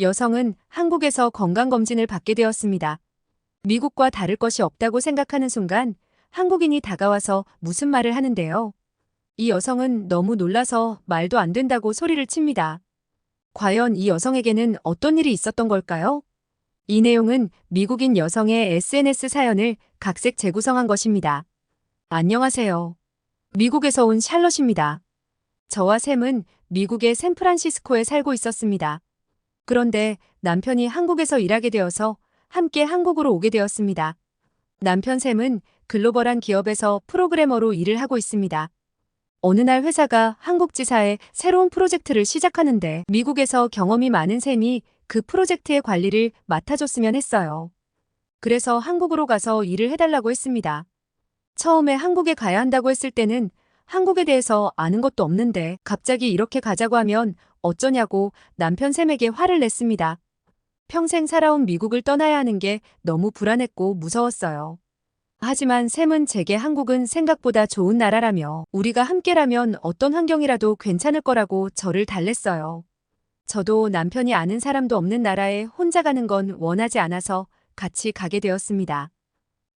여성은 한국에서 건강검진을 받게 되었습니다. 미국과 다를 것이 없다고 생각하는 순간 한국인이 다가와서 무슨 말을 하는데요. 이 여성은 너무 놀라서 말도 안 된다고 소리를 칩니다. 과연 이 여성에게는 어떤 일이 있었던 걸까요? 이 내용은 미국인 여성의 SNS 사연을 각색 재구성한 것입니다. 안녕하세요. 미국에서 온 샬럿입니다. 저와 샘은 미국의 샌프란시스코에 살고 있었습니다. 그런데 남편이 한국에서 일하게 되어서 함께 한국으로 오게 되었습니다. 남편 샘은 글로벌한 기업에서 프로그래머로 일을 하고 있습니다. 어느 날 회사가 한국 지사에 새로운 프로젝트를 시작하는데 미국에서 경험이 많은 샘이 그 프로젝트의 관리를 맡아줬으면 했어요. 그래서 한국으로 가서 일을 해달라고 했습니다. 처음에 한국에 가야 한다고 했을 때는 한국에 대해서 아는 것도 없는데 갑자기 이렇게 가자고 하면 어쩌냐고 남편 샘에게 화를 냈습니다. 평생 살아온 미국을 떠나야 하는 게 너무 불안했고 무서웠어요. 하지만 샘은 제게 한국은 생각보다 좋은 나라라며 우리가 함께라면 어떤 환경이라도 괜찮을 거라고 저를 달랬어요. 저도 남편이 아는 사람도 없는 나라에 혼자 가는 건 원하지 않아서 같이 가게 되었습니다.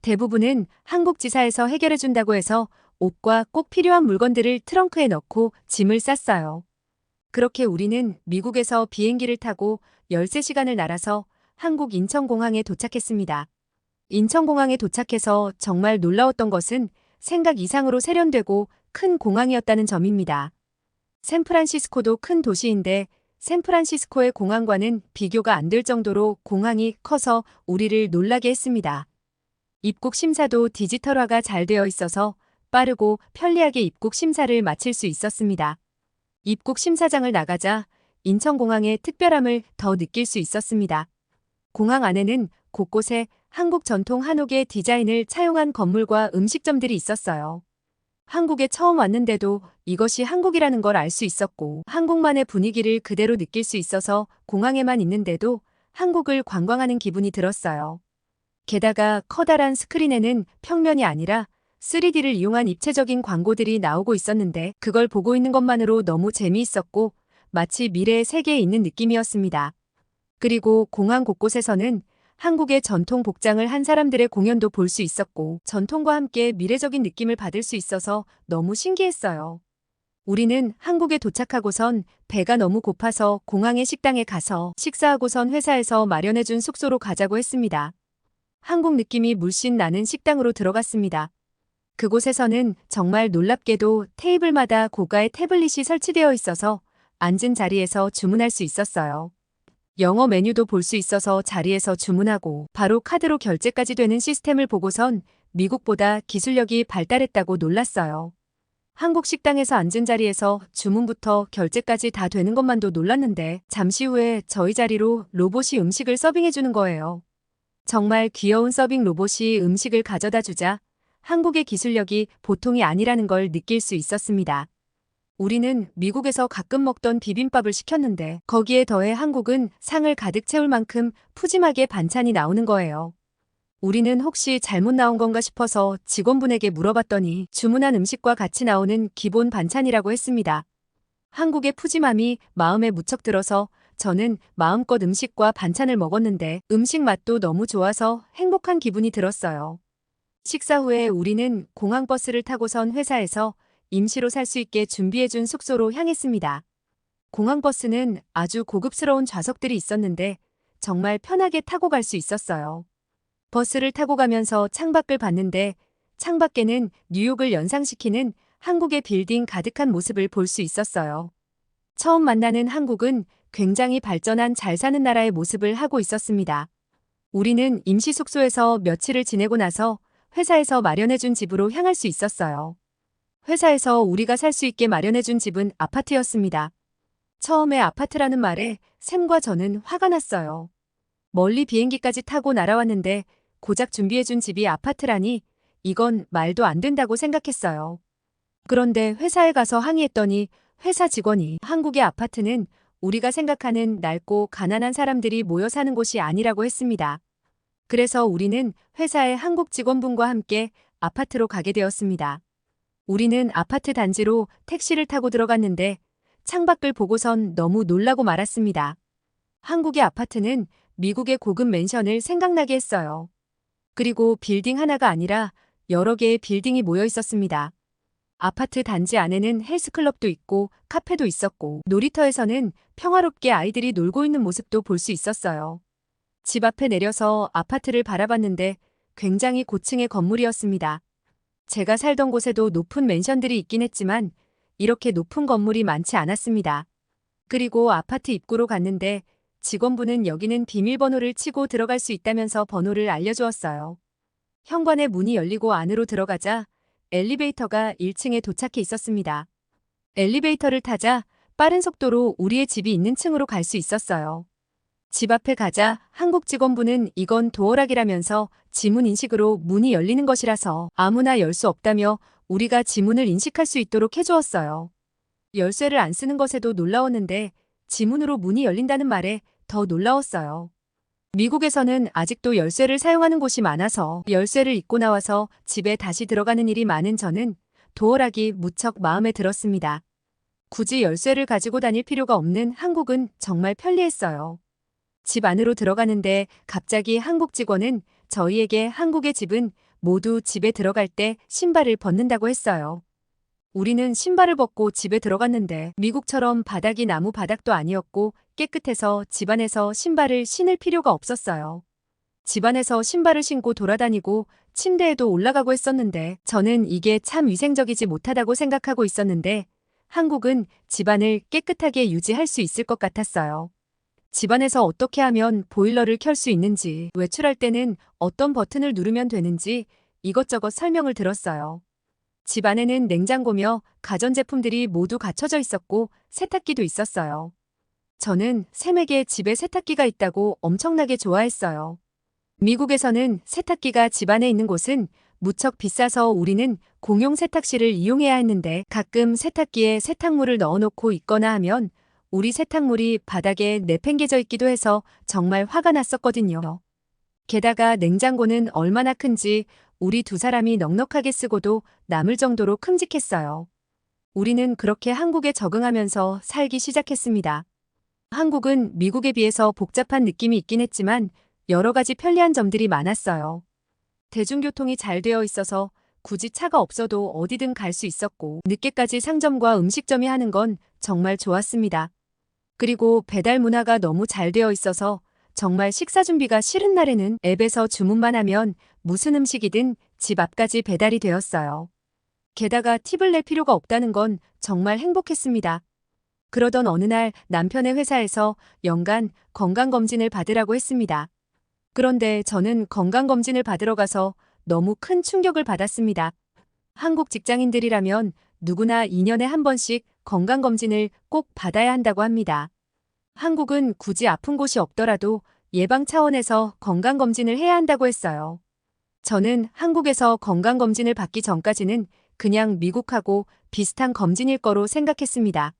대부분은 한국 지사에서 해결해 준다고 해서 옷과 꼭 필요한 물건들을 트렁크에 넣고 짐을 쌌어요. 그렇게 우리는 미국에서 비행기를 타고 13시간을 날아서 한국 인천공항에 도착했습니다. 인천공항에 도착해서 정말 놀라웠던 것은 생각 이상으로 세련되고 큰 공항이었다는 점입니다. 샌프란시스코도 큰 도시인데 샌프란시스코의 공항과는 비교가 안 될 정도로 공항이 커서 우리를 놀라게 했습니다. 입국 심사도 디지털화가 잘 되어 있어서 빠르고 편리하게 입국 심사를 마칠 수 있었습니다. 입국 심사장을 나가자 인천공항의 특별함을 더 느낄 수 있었습니다. 공항 안에는 곳곳에 한국 전통 한옥의 디자인을 차용한 건물과 음식점들이 있었어요. 한국에 처음 왔는데도 이것이 한국이라는 걸 알 수 있었고 한국만의 분위기를 그대로 느낄 수 있어서 공항에만 있는데도 한국을 관광하는 기분이 들었어요. 게다가 커다란 스크린에는 평면이 아니라 3D를 이용한 입체적인 광고들이 나오고 있었는데 그걸 보고 있는 것만으로 너무 재미있었고 마치 미래의 세계에 있는 느낌이었습니다. 그리고 공항 곳곳에서는 한국의 전통 복장을 한 사람들의 공연도 볼 수 있었고 전통과 함께 미래적인 느낌을 받을 수 있어서 너무 신기했어요. 우리는 한국에 도착하고선 배가 너무 고파서 공항의 식당에 가서 식사하고선 회사에서 마련해준 숙소로 가자고 했습니다. 한국 느낌이 물씬 나는 식당으로 들어갔습니다. 그곳에서는 정말 놀랍게도 테이블마다 고가의 태블릿이 설치되어 있어서 앉은 자리에서 주문할 수 있었어요. 영어 메뉴도 볼 수 있어서 자리에서 주문하고 바로 카드로 결제까지 되는 시스템을 보고선 미국보다 기술력이 발달했다고 놀랐어요. 한국 식당에서 앉은 자리에서 주문부터 결제까지 다 되는 것만도 놀랐는데 잠시 후에 저희 자리로 로봇이 음식을 서빙해주는 거예요. 정말 귀여운 서빙 로봇이 음식을 가져다 주자 한국의 기술력이 보통이 아니라는 걸 느낄 수 있었습니다. 우리는 미국에서 가끔 먹던 비빔밥을 시켰는데 거기에 더해 한국은 상을 가득 채울 만큼 푸짐하게 반찬이 나오는 거예요. 우리는 혹시 잘못 나온 건가 싶어서 직원분에게 물어봤더니 주문한 음식과 같이 나오는 기본 반찬이라고 했습니다. 한국의 푸짐함이 마음에 무척 들어서 저는 마음껏 음식과 반찬을 먹었는데 음식 맛도 너무 좋아서 행복한 기분이 들었어요. 식사 후에 우리는 공항버스를 타고선 회사에서 임시로 살 수 있게 준비해준 숙소로 향했습니다. 공항버스는 아주 고급스러운 좌석들이 있었는데 정말 편하게 타고 갈 수 있었어요. 버스를 타고 가면서 창밖을 봤는데 창밖에는 뉴욕을 연상시키는 한국의 빌딩 가득한 모습을 볼 수 있었어요. 처음 만나는 한국은 굉장히 발전한 잘 사는 나라의 모습을 하고 있었습니다. 우리는 임시 숙소에서 며칠을 지내고 나서 회사에서 마련해준 집으로 향할 수 있었어요. 회사에서 우리가 살 수 있게 마련해준 집은 아파트였습니다. 처음에 아파트라는 말에 샘과 저는 화가 났어요. 멀리 비행기까지 타고 날아왔는데 고작 준비해준 집이 아파트라니 이건 말도 안 된다고 생각했어요. 그런데 회사에 가서 항의했더니 회사 직원이 한국의 아파트는 우리가 생각하는 낡고 가난한 사람들이 모여 사는 곳이 아니라고 했습니다. 그래서 우리는 회사의 한국 직원분과 함께 아파트로 가게 되었습니다. 우리는 아파트 단지로 택시를 타고 들어갔는데 창밖을 보고선 너무 놀라고 말았습니다. 한국의 아파트는 미국의 고급 맨션을 생각나게 했어요. 그리고 빌딩 하나가 아니라 여러 개의 빌딩이 모여 있었습니다. 아파트 단지 안에는 헬스클럽도 있고 카페도 있었고 놀이터에서는 평화롭게 아이들이 놀고 있는 모습도 볼 수 있었어요. 집 앞에 내려서 아파트를 바라봤는데 굉장히 고층의 건물이었습니다. 제가 살던 곳에도 높은 맨션들이 있긴 했지만 이렇게 높은 건물이 많지 않았습니다. 그리고 아파트 입구로 갔는데 직원분은 여기는 비밀번호를 치고 들어갈 수 있다면서 번호를 알려주었어요. 현관의 문이 열리고 안으로 들어가자 엘리베이터가 1층에 도착해 있었습니다. 엘리베이터를 타자 빠른 속도로 우리의 집이 있는 층으로 갈 수 있었어요. 집 앞에 가자 한국 직원분은 이건 도어락이라면서 지문 인식으로 문이 열리는 것이라서 아무나 열 수 없다며 우리가 지문을 인식할 수 있도록 해주었어요. 열쇠를 안 쓰는 것에도 놀라웠는데 지문으로 문이 열린다는 말에 더 놀라웠어요. 미국에서는 아직도 열쇠를 사용하는 곳이 많아서 열쇠를 잊고 나와서 집에 다시 들어가는 일이 많은 저는 도어락이 무척 마음에 들었습니다. 굳이 열쇠를 가지고 다닐 필요가 없는 한국은 정말 편리했어요. 집 안으로 들어가는데 갑자기 한국 직원은 저희에게 한국의 집은 모두 집에 들어갈 때 신발을 벗는다고 했어요. 우리는 신발을 벗고 집에 들어갔는데 미국처럼 바닥이 나무 바닥도 아니었고 깨끗해서 집안에서 신발을 신을 필요가 없었어요. 집안에서 신발을 신고 돌아다니고 침대에도 올라가고 했었는데 저는 이게 참 위생적이지 못하다고 생각하고 있었는데 한국은 집안을 깨끗하게 유지할 수 있을 것 같았어요. 집안에서 어떻게 하면 보일러를 켤 수 있는지, 외출할 때는 어떤 버튼을 누르면 되는지 이것저것 설명을 들었어요. 집 안에는 냉장고며 가전제품들이 모두 갖춰져 있었고 세탁기도 있었어요. 저는 샘에게 집에 세탁기가 있다고 엄청나게 좋아했어요. 미국에서는 세탁기가 집 안에 있는 곳은 무척 비싸서 우리는 공용 세탁실을 이용해야 했는데 가끔 세탁기에 세탁물을 넣어놓고 있거나 하면 우리 세탁물이 바닥에 내팽개져 있기도 해서 정말 화가 났었거든요. 게다가 냉장고는 얼마나 큰지 우리 두 사람이 넉넉하게 쓰고도 남을 정도로 큼직했어요. 우리는 그렇게 한국에 적응하면서 살기 시작했습니다. 한국은 미국에 비해서 복잡한 느낌이 있긴 했지만 여러 가지 편리한 점들이 많았어요. 대중교통이 잘 되어 있어서 굳이 차가 없어도 어디든 갈 수 있었고 늦게까지 상점과 음식점이 하는 건 정말 좋았습니다. 그리고 배달 문화가 너무 잘 되어 있어서 정말 식사 준비가 싫은 날에는 앱에서 주문만 하면 무슨 음식이든 집 앞까지 배달이 되었어요. 게다가 팁을 낼 필요가 없다는 건 정말 행복했습니다. 그러던 어느 날 남편의 회사에서 연간 건강검진을 받으라고 했습니다. 그런데 저는 건강검진을 받으러 가서 너무 큰 충격을 받았습니다. 한국 직장인들이라면 누구나 2년에 한 번씩 건강검진을 꼭 받아야 한다고 합니다. 한국은 굳이 아픈 곳이 없더라도 예방 차원에서 건강검진을 해야 한다고 했어요. 저는 한국에서 건강검진을 받기 전까지는 그냥 미국하고 비슷한 검진일 거로 생각했습니다.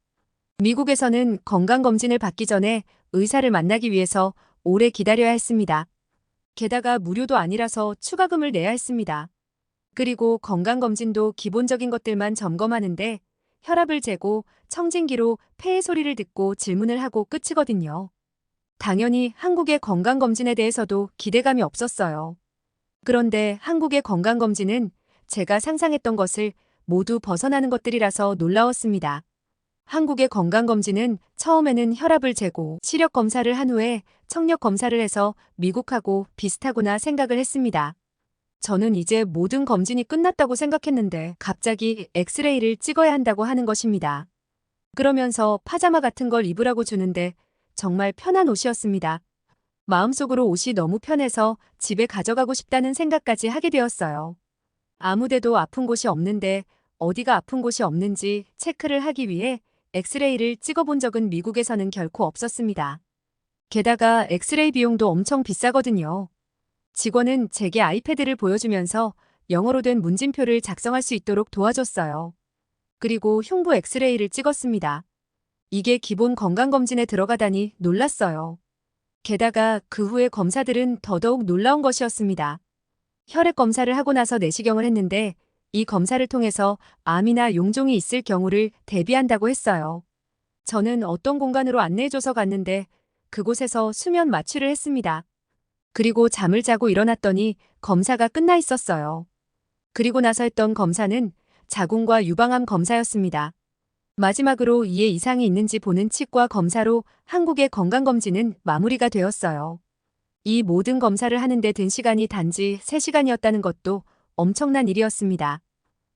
미국에서는 건강검진을 받기 전에 의사를 만나기 위해서 오래 기다려야 했습니다. 게다가 무료도 아니라서 추가금을 내야 했습니다. 그리고 건강검진도 기본적인 것들만 점검하는데 혈압을 재고 청진기로 폐의 소리를 듣고 질문을 하고 끝이거든요. 당연히 한국의 건강검진에 대해서도 기대감이 없었어요. 그런데 한국의 건강검진은 제가 상상했던 것을 모두 벗어나는 것들이라서 놀라웠습니다. 한국의 건강검진은 처음에는 혈압을 재고 시력 검사를 한 후에 청력 검사를 해서 미국하고 비슷하구나 생각을 했습니다. 저는 이제 모든 검진이 끝났다고 생각했는데 갑자기 엑스레이를 찍어야 한다고 하는 것입니다. 그러면서 파자마 같은 걸 입으라고 주는데 정말 편한 옷이었습니다. 마음속으로 옷이 너무 편해서 집에 가져가고 싶다는 생각까지 하게 되었어요. 아무데도 아픈 곳이 없는데 어디가 아픈 곳이 없는지 체크를 하기 위해 엑스레이를 찍어본 적은 미국에서는 결코 없었습니다. 게다가 엑스레이 비용도 엄청 비싸거든요. 직원은 제게 아이패드를 보여주면서 영어로 된 문진표를 작성할 수 있도록 도와줬어요. 그리고 흉부 엑스레이를 찍었습니다. 이게 기본 건강검진에 들어가다니 놀랐어요. 게다가 그 후에 검사들은 더더욱 놀라운 것이었습니다. 혈액 검사를 하고 나서 내시경을 했는데 이 검사를 통해서 암이나 용종이 있을 경우를 대비한다고 했어요. 저는 어떤 공간으로 안내해줘서 갔는데 그곳에서 수면 마취를 했습니다. 그리고 잠을 자고 일어났더니 검사가 끝나 있었어요. 그리고 나서 했던 검사는 자궁과 유방암 검사였습니다. 마지막으로 이에 이상이 있는지 보는 치과 검사로 한국의 건강검진은 마무리가 되었어요. 이 모든 검사를 하는데 든 시간이 단지 3시간이었다는 것도 엄청난 일이었습니다.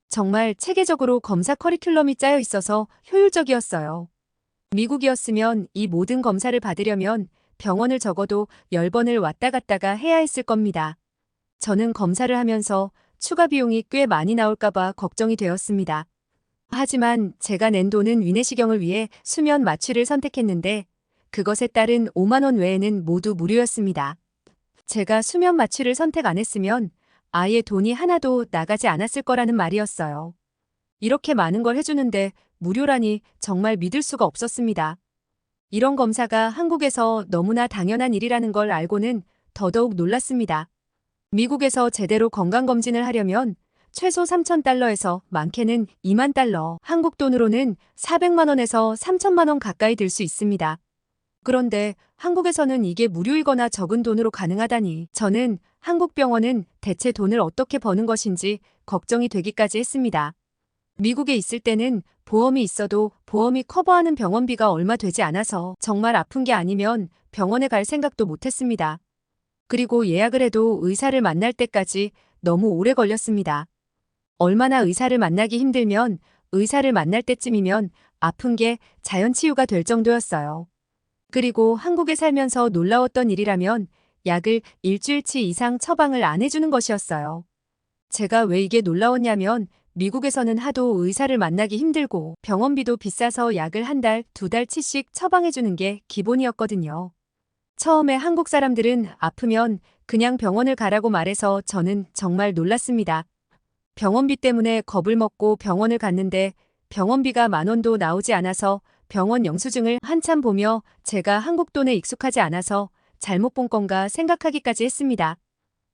정말 체계적으로 검사 커리큘럼이 짜여 있어서 효율적이었어요. 미국이었으면 이 모든 검사를 받으려면 병원을 적어도 10번을 왔다 갔다가 해야 했을 겁니다. 저는 검사를 하면서 추가 비용이 꽤 많이 나올까봐 걱정이 되었습니다. 하지만 제가 낸 돈은 위내시경을 위해 수면 마취를 선택했는데 그것에 따른 5만원 외에는 모두 무료였습니다. 제가 수면 마취를 선택 안 했으면 아예 돈이 하나도 나가지 않았을 거라는 말이었어요. 이렇게 많은 걸 해주는데 무료라니 정말 믿을 수가 없었습니다. 이런 검사가 한국에서 너무나 당연한 일이라는 걸 알고는 더더욱 놀랐습니다. 미국에서 제대로 건강검진을 하려면 최소 3,000달러에서 많게는 2만 달러, 한국 돈으로는 400만원에서 3천만원 가까이 들 수 있습니다. 그런데 한국에서는 이게 무료이거나 적은 돈으로 가능하다니 저는 한국 병원은 대체 돈을 어떻게 버는 것인지 걱정이 되기까지 했습니다. 미국에 있을 때는 보험이 있어도 보험이 커버하는 병원비가 얼마 되지 않아서 정말 아픈 게 아니면 병원에 갈 생각도 못 했습니다. 그리고 예약을 해도 의사를 만날 때까지 너무 오래 걸렸습니다. 얼마나 의사를 만나기 힘들면 의사를 만날 때쯤이면 아픈 게 자연 치유가 될 정도였어요. 그리고 한국에 살면서 놀라웠던 일이라면 약을 일주일치 이상 처방을 안 해주는 것이었어요. 제가 왜 이게 놀라웠냐면 미국에서는 하도 의사를 만나기 힘들고 병원비도 비싸서 약을 한 달, 두 달치씩 처방해주는 게 기본이었거든요. 처음에 한국 사람들은 아프면 그냥 병원을 가라고 말해서 저는 정말 놀랐습니다. 병원비 때문에 겁을 먹고 병원을 갔는데 병원비가 만 원도 나오지 않아서 병원 영수증을 한참 보며 제가 한국 돈에 익숙하지 않아서 잘못 본 건가 생각하기까지 했습니다.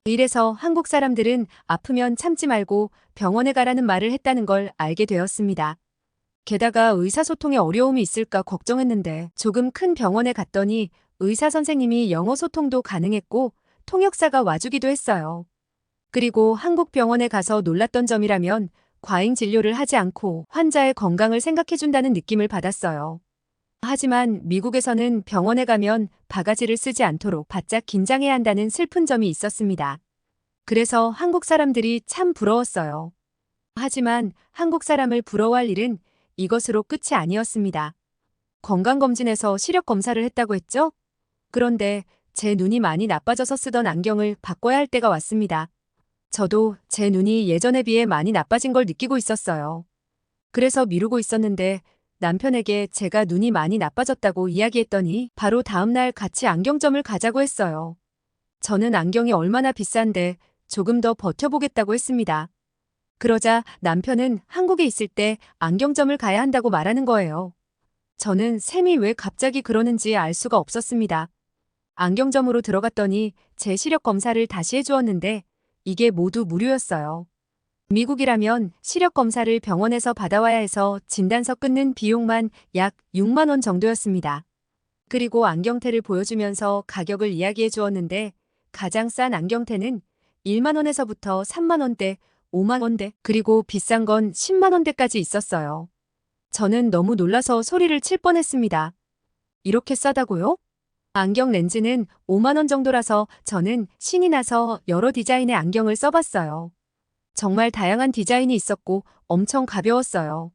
이래서 한국 사람들은 아프면 참지 말고 병원에 가라는 말을 했다는 걸 알게 되었습니다. 게다가 의사소통에 어려움이 있을까 걱정했는데 조금 큰 병원에 갔더니 의사 선생님이 영어 소통도 가능했고 통역사가 와주기도 했어요. 그리고 한국 병원에 가서 놀랐던 점이라면 과잉 진료를 하지 않고 환자의 건강을 생각해준다는 느낌을 받았어요. 하지만 미국에서는 병원에 가면 바가지를 쓰지 않도록 바짝 긴장해야 한다는 슬픈 점이 있었습니다. 그래서 한국 사람들이 참 부러웠어요. 하지만 한국 사람을 부러워할 일은 이것으로 끝이 아니었습니다. 건강검진에서 시력 검사를 했다고 했죠? 그런데 제 눈이 많이 나빠져서 쓰던 안경을 바꿔야 할 때가 왔습니다. 저도 제 눈이 예전에 비해 많이 나빠진 걸 느끼고 있었어요. 그래서 미루고 있었는데 남편에게 제가 눈이 많이 나빠졌다고 이야기했더니 바로 다음날 같이 안경점을 가자고 했어요. 저는 안경이 얼마나 비싼데 조금 더 버텨보겠다고 했습니다. 그러자 남편은 한국에 있을 때 안경점을 가야 한다고 말하는 거예요. 저는 샘이 왜 갑자기 그러는지 알 수가 없었습니다. 안경점으로 들어갔더니 제 시력 검사를 다시 해주었는데 이게 모두 무료였어요. 미국이라면 시력 검사를 병원에서 받아와야 해서 진단서 끊는 비용만 약 6만 원 정도였습니다. 그리고 안경테를 보여주면서 가격을 이야기해 주었는데 가장 싼 안경테는 1만 원에서부터 3만 원대, 5만 원대, 그리고 비싼 건 10만 원대까지 있었어요. 저는 너무 놀라서 소리를 칠 뻔했습니다. 이렇게 싸다고요? 안경 렌즈는 5만 원 정도라서 저는 신이 나서 여러 디자인의 안경을 써봤어요. 정말 다양한 디자인이 있었고 엄청 가벼웠어요.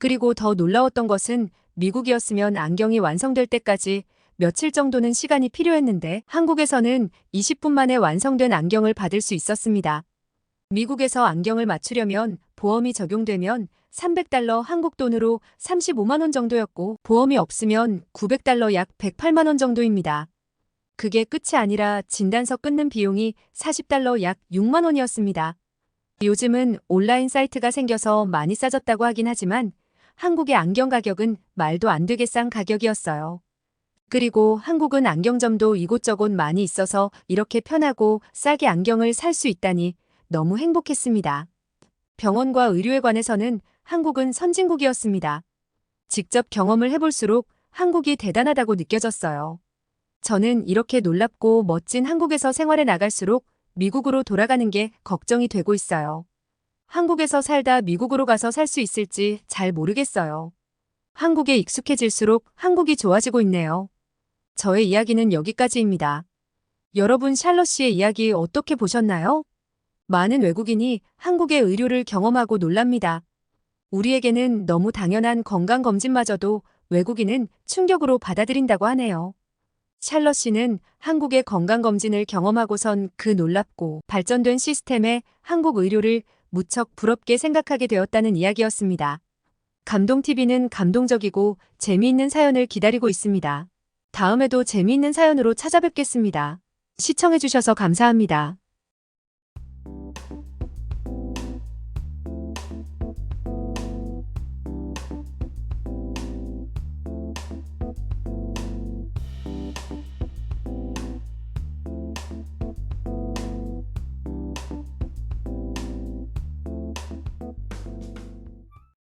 그리고 더 놀라웠던 것은 미국이었으면 안경이 완성될 때까지 며칠 정도는 시간이 필요했는데 한국에서는 20분 만에 완성된 안경을 받을 수 있었습니다. 미국에서 안경을 맞추려면 보험이 적용되면 300달러 한국 돈으로 35만 원 정도였고 보험이 없으면 900달러 약 108만 원 정도입니다. 그게 끝이 아니라 진단서 끊는 비용이 40달러 약 6만 원이었습니다. 요즘은 온라인 사이트가 생겨서 많이 싸졌다고 하긴 하지만 한국의 안경 가격은 말도 안 되게 싼 가격이었어요. 그리고 한국은 안경점도 이곳저곳 많이 있어서 이렇게 편하고 싸게 안경을 살 수 있다니 너무 행복했습니다. 병원과 의료에 관해서는 한국은 선진국이었습니다. 직접 경험을 해볼수록 한국이 대단하다고 느껴졌어요. 저는 이렇게 놀랍고 멋진 한국에서 생활해 나갈수록 미국으로 돌아가는 게 걱정이 되고 있어요. 한국에서 살다 미국으로 가서 살 수 있을지 잘 모르겠어요. 한국에 익숙해질수록 한국이 좋아지고 있네요. 저의 이야기는 여기까지입니다. 여러분 샬럿 씨의 이야기 어떻게 보셨나요? 많은 외국인이 한국의 의료를 경험하고 놀랍니다. 우리에게는 너무 당연한 건강검진마저도 외국인은 충격으로 받아들인다고 하네요. 샬럿 씨는 한국의 건강검진을 경험하고선 그 놀랍고 발전된 시스템에 한국 의료를 무척 부럽게 생각하게 되었다는 이야기였습니다. 감동TV는 감동적이고 재미있는 사연을 기다리고 있습니다. 다음에도 재미있는 사연으로 찾아뵙겠습니다. 시청해주셔서 감사합니다.